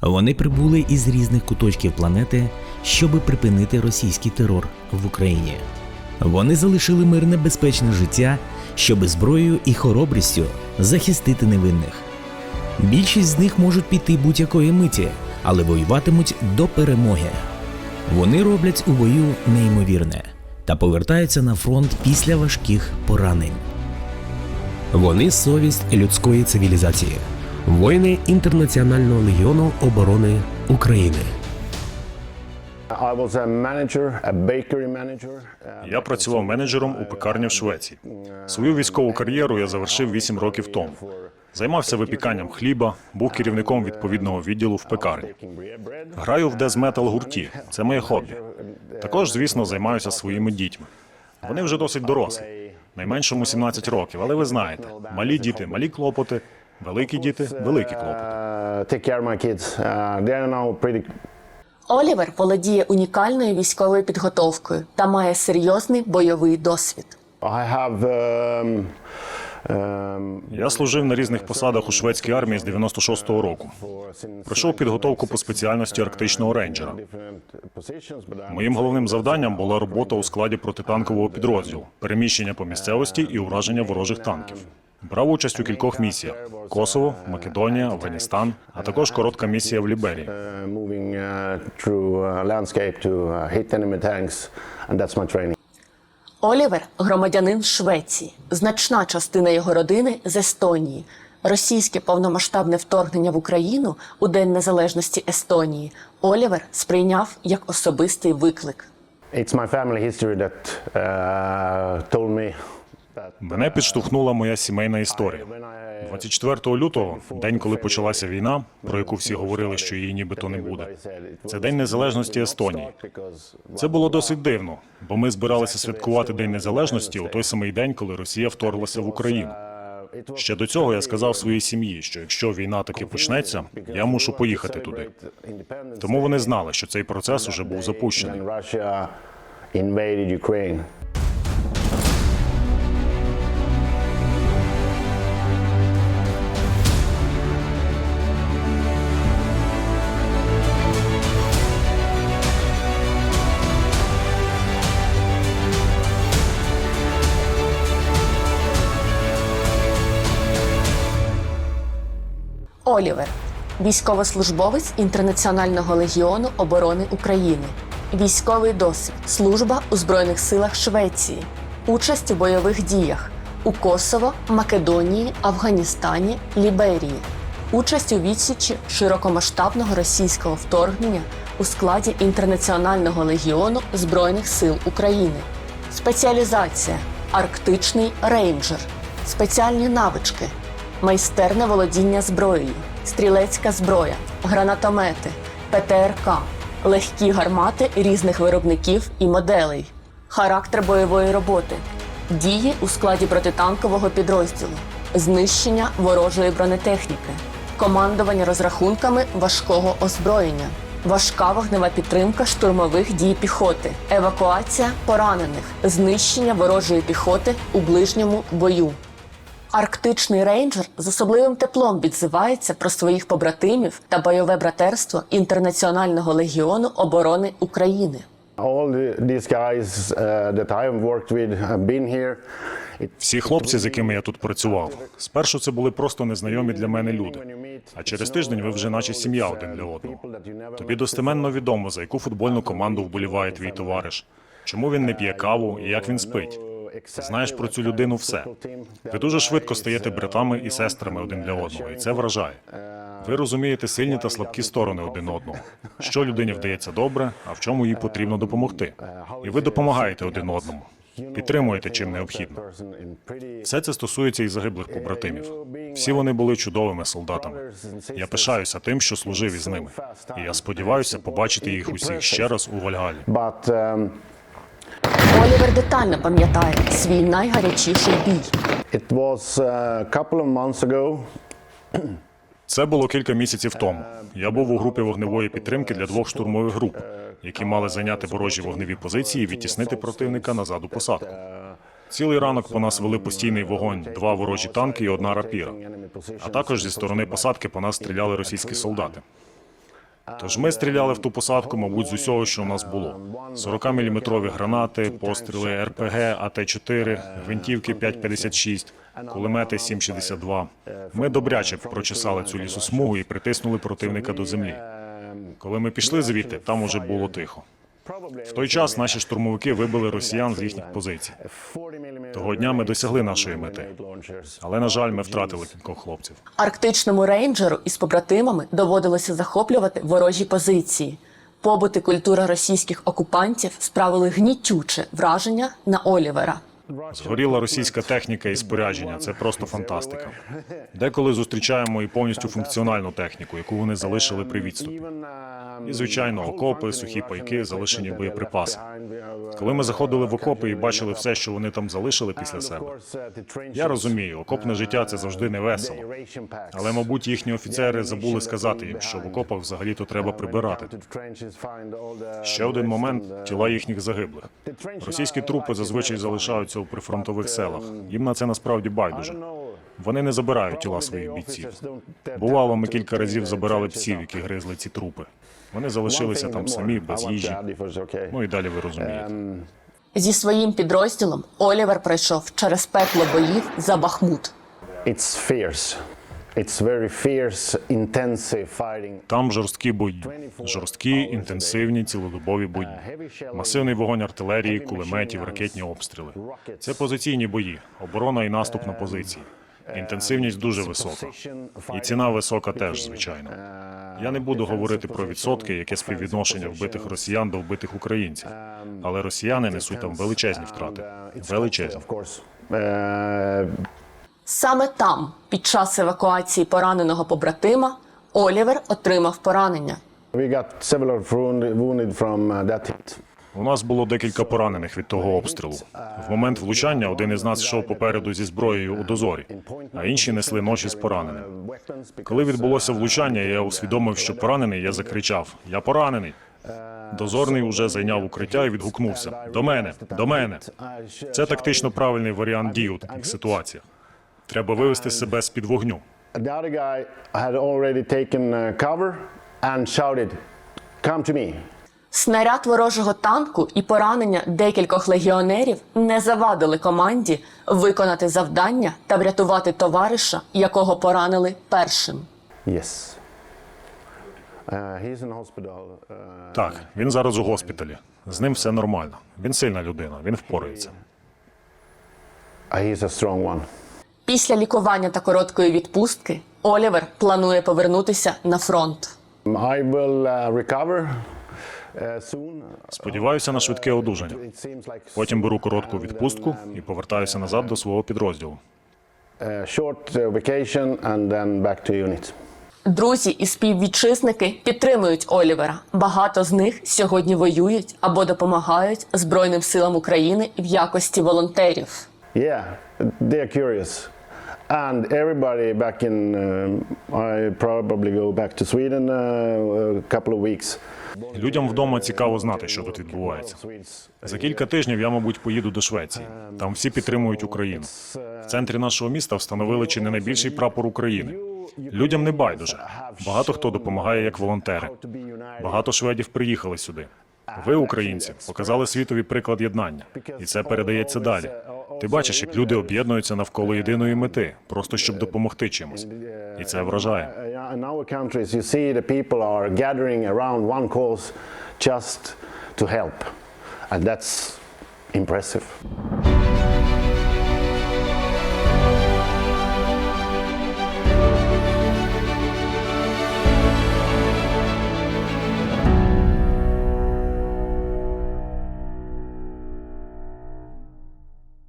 Вони прибули із різних куточків планети, щоби припинити російський терор в Україні. Вони залишили мирне безпечне життя, щоби зброєю і хоробрістю захистити невинних. Більшість з них можуть піти будь-якої миті, але воюватимуть до перемоги. Вони роблять у бою неймовірне та повертаються на фронт після важких поранень. Вони совість людської цивілізації, воїни Інтернаціонального легіону оборони України. Uh, Я працював менеджером у пекарні в Швеції. Свою військову кар'єру я завершив 8 років тому. Займався випіканням хліба, був керівником відповідного відділу в пекарні. Граю в дезметал гурті. Це моє хобі. Також, звісно, займаюся своїми дітьми. Вони вже досить дорослі. Найменшому 17 років, але ви знаєте, малі діти, малі клопоти, великі діти, they are now pretty Олівер володіє унікальною військовою підготовкою та має серйозний бойовий досвід. Um, um, Я служив на різних посадах у шведській армії з 96-го року. Пройшов підготовку по спеціальності арктичного рейнджера. Моїм головним завданням була робота у складі протитанкового підрозділу, переміщення по місцевості і ураження ворожих танків. Брав участь у кількох місіях: Косово, Македонія, Афганістан, а також коротка місія в Ліберії. that's my training. Олівер громадянин Швеції. Значна частина його родини з Естонії. Російське повномасштабне вторгнення в Україну у День Незалежності Естонії Олівер сприйняв як особистий виклик. It's my family history that uh, told me Мене підштовхнула моя сімейна історія. 24 лютого, день, коли почалася війна, про яку всі говорили, що її нібито не буде. Це день незалежності Естонії. Це було досить дивно, бо ми збиралися святкувати День Незалежності у той самий день, коли Росія вторглася в Україну. Ще до цього я сказав своїй сім'ї, що якщо війна таки почнеться, я мушу поїхати туди. Тому вони знали, що цей процес уже був запущений. Олівер військовослужбовець Інтернаціонального легіону оборони України. Військовий досвід, служба у Збройних силах Швеції, участь у бойових діях у Косово, Македонії, Афганістані, Ліберії, участь у відсічі широкомасштабного російського вторгнення у складі Інтернаціонального легіону Збройних сил України. Спеціалізація Арктичний рейнджер, спеціальні навички, майстерне володіння зброєю, стрілецька зброя, гранатомети, ПТРК, легкі гармати різних виробників і моделей, характер бойової роботи, дії у складі протитанкового підрозділу, знищення ворожої бронетехніки, командування розрахунками важкого озброєння, важка вогнева підтримка штурмових дій піхоти, евакуація поранених, знищення ворожої піхоти у ближньому бою. Арктичний рейнджер з особливим теплом відзивається про своїх побратимів та бойове братерство Інтернаціонального легіону оборони України. All these guys that I worked with have been here. Всі хлопці, з якими я тут працював, спершу це були просто незнайомі для мене люди. А через тиждень ви вже наче сім'я один для одного. Тобі достеменно відомо, за яку футбольну команду вболіває твій товариш, чому він не п'є каву і як він спить. Знаєш про цю людину все. Ви дуже швидко стаєте братами і сестрами один для одного, і це вражає. Ви розумієте сильні та слабкі сторони один одного, що людині вдається добре, а в чому їй потрібно допомогти. І ви допомагаєте один одному, підтримуєте чим необхідно. Все це стосується і загиблих побратимів. Всі вони були чудовими солдатами. Я пишаюся тим, що служив із ними. І я сподіваюся побачити їх усіх ще раз у Вальгалі. Олівер детально пам'ятає свій найгарячіший бій. it was a couple of months ago. Це було кілька місяців тому. Я був у групі вогневої підтримки для двох штурмових груп, які мали зайняти ворожі вогневі позиції і відтіснити противника назад у посадку. Цілий ранок по нас вели постійний вогонь, два ворожі танки і одна рапіра. А також зі сторони посадки по нас стріляли російські солдати. Тож ми стріляли в ту посадку, мабуть, з усього, що у нас було: 40-мм гранати, постріли РПГ, АТ-4, гвинтівки 5,56, кулемети 7,62. Ми добряче прочесали цю лісосмугу і притиснули противника до землі. Коли ми пішли звідти, там уже було тихо. В той час наші штурмовики вибили росіян з їхніх позицій. Того дня ми досягли нашої мети. Але, на жаль, ми втратили кількох хлопців. Арктичному рейнджеру із побратимами доводилося захоплювати ворожі позиції. Побути культура російських окупантів справили гнітюче враження на Олівера. Згоріла російська техніка і спорядження. Це просто фантастика. Деколи зустрічаємо і повністю функціональну техніку, яку вони залишили при відступі. І, звичайно, окопи, сухі пайки, залишені боєприпаси. Коли ми заходили в окопи і бачили все, що вони там залишили після себе. Я розумію, окопне життя це завжди не весело. Але, мабуть, їхні офіцери забули сказати їм, що в окопах взагалі-то треба прибирати. Ще один момент тіла їхніх загиблих. Російські трупи зазвичай залишаються у прифронтових селах. Їм на це насправді байдуже. Вони не забирають тіла своїх бійців. Бувало, ми кілька разів забирали псів, які гризли ці трупи. Вони залишилися там самі, без їжі. Ну і далі ви розумієте. Зі своїм підрозділом Олівер пройшов через пекло боїв за Бахмут. It's fierce. Там жорсткі бої, жорсткі, інтенсивні, цілодобові бої, масивний вогонь артилерії, кулеметів, ракетні обстріли. Це позиційні бої, оборона і наступ на позиції. Інтенсивність дуже висока. І ціна висока теж, звичайно. Я не буду говорити про відсотки, яке співвідношення вбитих росіян до вбитих українців. Але росіяни несуть там величезні втрати. Величезні. Саме там, під час евакуації пораненого побратима, Олівер отримав поранення. we got several wounded, wounded from uh, that hit. У нас було декілька поранених від того обстрілу. В момент влучання один із нас йшов попереду зі зброєю у дозорі, а інші несли ноші з пораненим. Коли відбулося влучання, я усвідомив, що поранений, я закричав: Я поранений. Дозорний уже зайняв укриття і відгукнувся: До мене, до мене. Це тактично правильний варіант дій у таких ситуаціях. Треба вивести себе з під вогню. The other guy had already taken uh, cover and shouted, "Come to me!" Снаряд ворожого танку і поранення декількох легіонерів не завадили команді виконати завдання та врятувати товариша, якого поранили першим. Yes. Uh, he's in hospital. Uh, Так, він зараз у госпіталі. З ним все нормально. Він сильна людина, він впорається. he's a strong one. Після лікування та короткої відпустки Олівер планує повернутися на фронт. I will uh, recover uh. Сподіваюся на швидке одужання. Потім беру коротку відпустку і повертаюся назад до свого підрозділу. uh. Друзі і співвітчизники підтримують Олівера. Багато з них сьогодні воюють або допомагають Збройним силам України в якості волонтерів. Yeah, they're curious. And everybody back in, um, I probably go back to Sweden uh, a couple of weeks. Людям вдома цікаво знати, що тут відбувається. За кілька тижнів я, мабуть, поїду до Швеції. Там всі підтримують Україну. В центрі нашого міста встановили чи не найбільший прапор України. Людям не байдуже. Багато хто допомагає як волонтери. Багато шведів приїхали сюди. Ви, українці, показали світові приклад єднання, і це передається далі. Ти бачиш, як люди об'єднуються навколо єдиної мети, просто щоб допомогти чимось. І це вражає. Uh, just to help. And that's impressive.